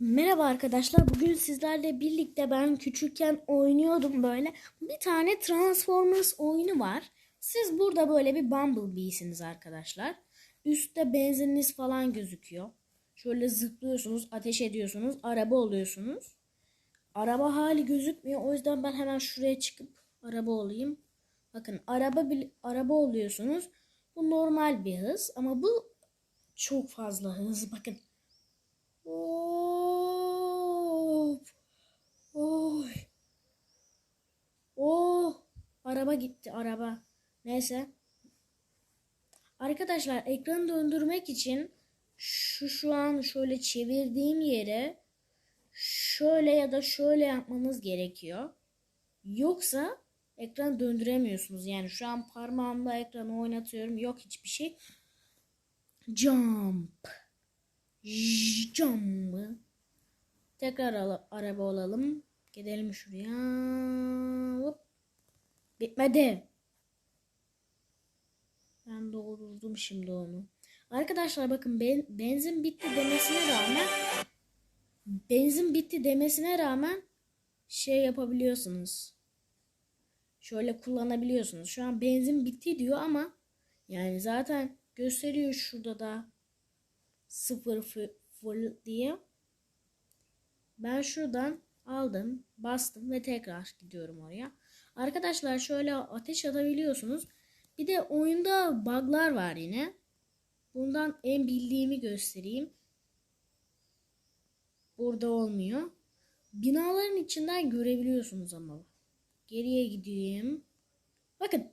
Merhaba arkadaşlar. Bugün sizlerle birlikte ben küçükken oynuyordum böyle. Bir tane Transformers oyunu var. Siz burada böyle bir Bumblebee'siniz arkadaşlar. Üstte benzininiz falan gözüküyor. Şöyle zıplıyorsunuz, ateş ediyorsunuz, araba oluyorsunuz. Araba hali gözükmüyor. O yüzden ben hemen şuraya çıkıp araba olayım. Bakın araba araba oluyorsunuz. Bu normal bir hız ama bu çok fazla hız. Bakın. Hop. Oh. Araba gitti araba. Neyse. Arkadaşlar ekranı döndürmek için şu şu an şöyle çevirdiğim yere şöyle ya da şöyle yapmamız gerekiyor. Yoksa ekran döndüremiyorsunuz. Yani şu an parmağımla ekranı oynatıyorum. Yok hiçbir şey. Jump. Jump. Tekrar araba olalım. Gidelim şuraya. Hop. Bitmedi. Ben doldurdum şimdi onu. Arkadaşlar bakın ben, benzin bitti demesine rağmen benzin bitti demesine rağmen şey yapabiliyorsunuz. Şöyle kullanabiliyorsunuz. Şu an benzin bitti diyor ama yani zaten gösteriyor şurada da sıfır fı- full diye. Ben şuradan aldım, bastım ve tekrar gidiyorum oraya. Arkadaşlar şöyle ateş atabiliyorsunuz. Bir de oyunda bug'lar var yine. Bundan en bildiğimi göstereyim. Burada olmuyor. Binaların içinden görebiliyorsunuz ama. Geriye gideyim. Bakın.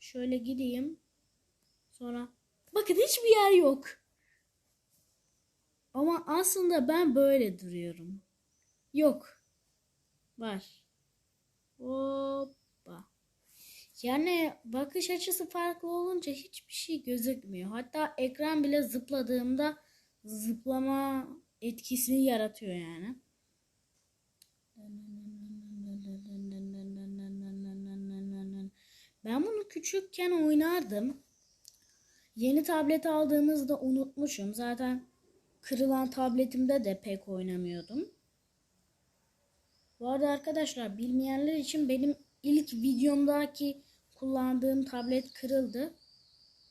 Şöyle gideyim. Sonra bakın hiçbir yer yok. Ama aslında ben böyle duruyorum. Yok. Var. Hoppa. Yani bakış açısı farklı olunca hiçbir şey gözükmüyor. Hatta ekran bile zıpladığımda zıplama etkisini yaratıyor yani. Ben bunu küçükken oynardım. Yeni tablet aldığımızda unutmuşum. Zaten kırılan tabletimde de pek oynamıyordum. Bu arada arkadaşlar bilmeyenler için benim ilk videomdaki kullandığım tablet kırıldı.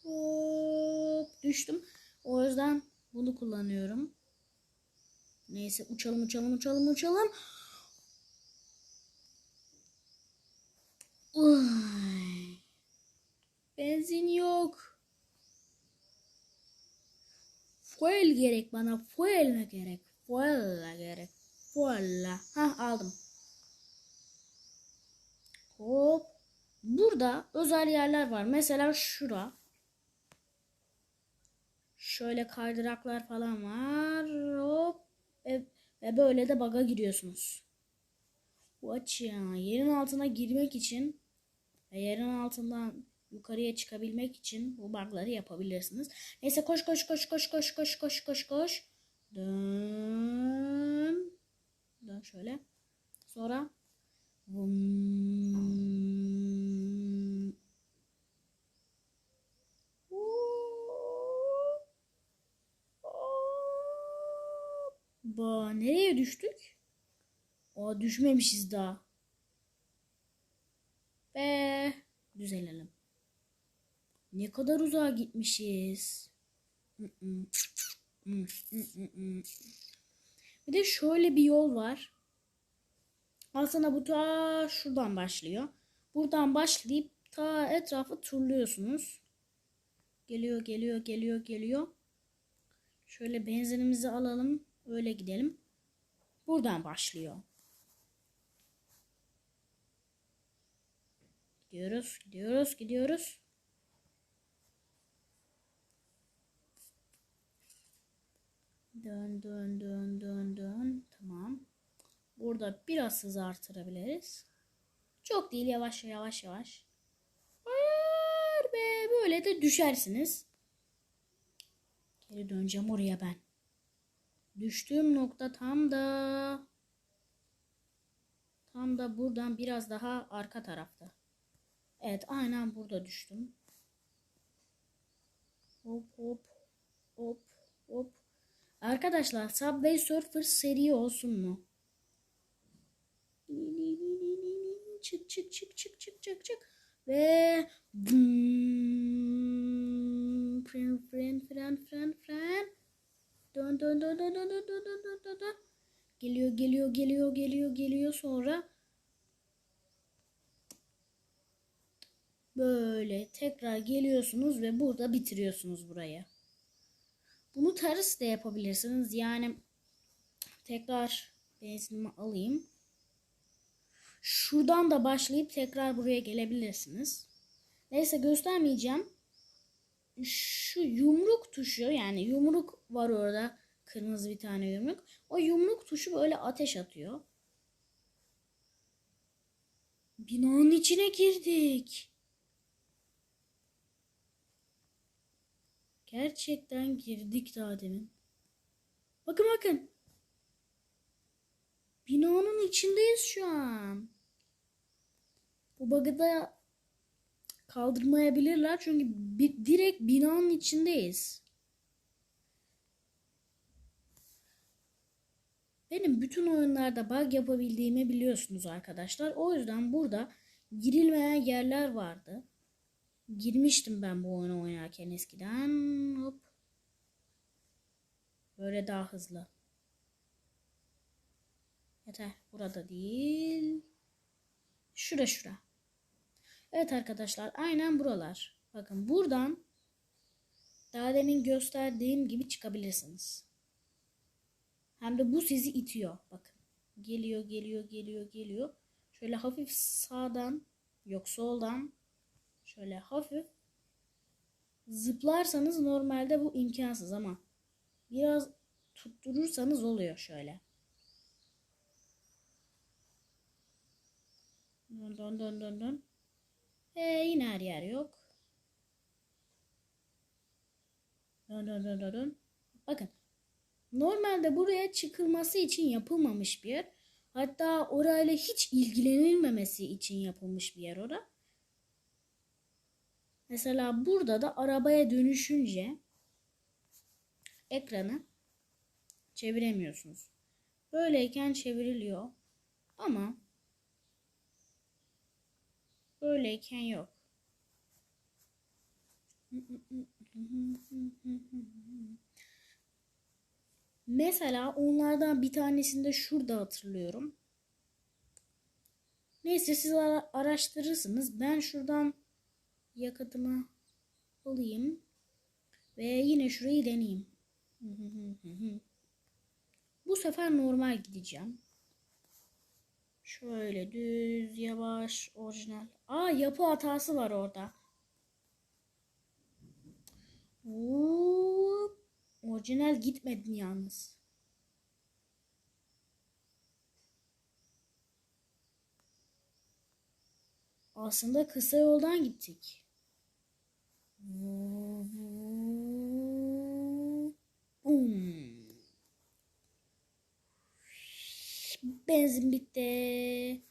Hop, düştüm. O yüzden bunu kullanıyorum. Neyse uçalım uçalım uçalım uçalım. Uy. Benzin yok. Fuel gerek bana. Fuel ne gerek? Fuel gerek. Fuel. Ha aldım. Hop. Burada özel yerler var. Mesela şura. Şöyle kaydıraklar falan var. Hop. Ve, ve böyle de baga giriyorsunuz. Watch ya. Yerin altına girmek için yerin altından yukarıya çıkabilmek için bu bug'ları yapabilirsiniz. Neyse koş koş koş koş koş koş koş koş koş. Dön. Dön şöyle. Sonra Vum. Ba nereye düştük? Aa düşmemişiz daha. Ve düzelelim. Ne kadar uzağa gitmişiz. Bir de şöyle bir yol var. Aslında bu ta şuradan başlıyor. Buradan başlayıp ta etrafı turluyorsunuz. Geliyor, geliyor, geliyor, geliyor. Şöyle benzinimizi alalım. Öyle gidelim. Buradan başlıyor. Gidiyoruz, gidiyoruz, gidiyoruz. Dön, dön, dön, dön, dön. Tamam. Burada biraz hızı artırabiliriz. Çok değil yavaş yavaş yavaş. Hayır be böyle de düşersiniz. Geri döneceğim oraya ben. Düştüğüm nokta tam da tam da buradan biraz daha arka tarafta. Evet aynen burada düştüm. Hop hop hop hop Arkadaşlar Subway Surfers seri olsun mu? Çık çık çık çık çık çık çık. Ve fren fren fren fren fren. Dön dön dön dön dön dön dön dön dön dön. Geliyor geliyor geliyor geliyor geliyor sonra böyle tekrar geliyorsunuz ve burada bitiriyorsunuz burayı. Bunu ters de yapabilirsiniz. Yani tekrar benzinimi alayım. Şuradan da başlayıp tekrar buraya gelebilirsiniz. Neyse göstermeyeceğim. Şu yumruk tuşu yani yumruk var orada. Kırmızı bir tane yumruk. O yumruk tuşu böyle ateş atıyor. Binanın içine girdik. Gerçekten girdik daha demin. Bakın bakın. Binanın içindeyiz şu an. Bu bug'ı da kaldırmayabilirler çünkü bi- direkt binanın içindeyiz. Benim bütün oyunlarda bug yapabildiğimi biliyorsunuz arkadaşlar. O yüzden burada girilmeyen yerler vardı. Girmiştim ben bu oyunu oynarken eskiden. Hop. Böyle daha hızlı. Yeter. Burada değil. Şura şura. Evet arkadaşlar aynen buralar. Bakın buradan daha demin gösterdiğim gibi çıkabilirsiniz. Hem de bu sizi itiyor. Bakın. Geliyor, geliyor, geliyor, geliyor. Şöyle hafif sağdan, yok soldan şöyle hafif zıplarsanız normalde bu imkansız ama biraz tutturursanız oluyor şöyle. Dön dön dön dön dön. Ee, yine her yer yok. Dön dön dön dön dön. Bakın. Normalde buraya çıkılması için yapılmamış bir yer. Hatta orayla hiç ilgilenilmemesi için yapılmış bir yer ora. Mesela burada da arabaya dönüşünce ekranı çeviremiyorsunuz. Böyleyken çevriliyor. Ama böyleyken yok. Mesela onlardan bir tanesini de şurada hatırlıyorum. Neyse siz ara- araştırırsınız. Ben şuradan yakıtımı alayım. Ve yine şurayı deneyeyim. Bu sefer normal gideceğim. Şöyle düz, yavaş, orijinal. Aa yapı hatası var orada. Oo, orijinal gitmedin yalnız. Aslında kısa yoldan gittik. Benzin bitti.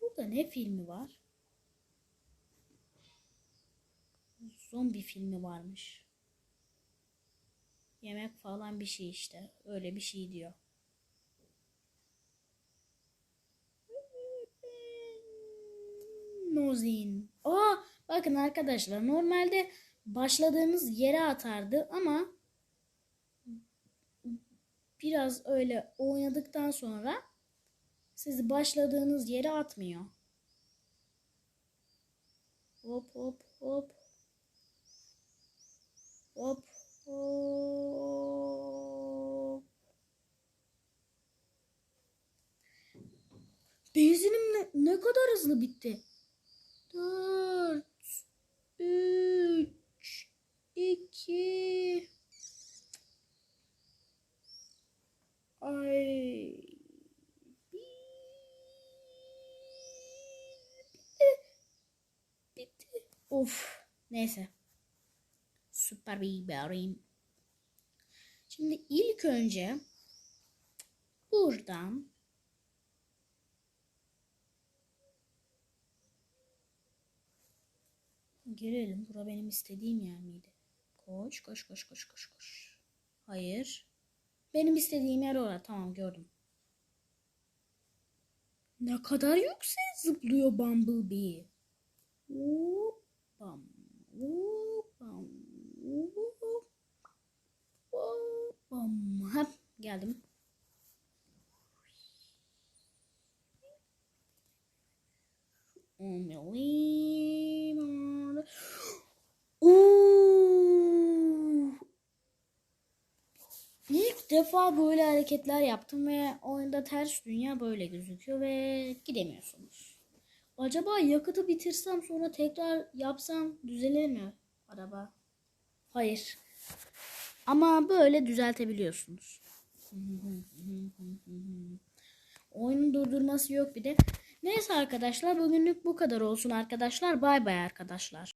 Burada ne filmi var? Zombi filmi varmış. Yemek falan bir şey işte. Öyle bir şey diyor. Nozin. Aa, bakın arkadaşlar normalde başladığınız yere atardı ama biraz öyle oynadıktan sonra sizi başladığınız yere atmıyor. Hop hop hop. Hop hop. Benzinim ne, ne kadar hızlı bitti. Of. Neyse. Süper bir biberim. Şimdi ilk önce buradan Gelelim. Bura benim istediğim yer miydi? Koş, koş, koş, koş, koş, koş. Hayır. Benim istediğim yer orada. Tamam gördüm. Ne kadar yüksek zıplıyor Bumblebee. Hop, bam, bam, bam. Hep geldim. Oo. İlk defa böyle hareketler yaptım ve oyunda ters dünya böyle gözüküyor ve gidemiyorsunuz. Acaba yakıtı bitirsem sonra tekrar yapsam düzelir mi araba? Hayır. Ama böyle düzeltebiliyorsunuz. Oyunun durdurması yok bir de. Neyse arkadaşlar bugünlük bu kadar olsun arkadaşlar. Bay bay arkadaşlar.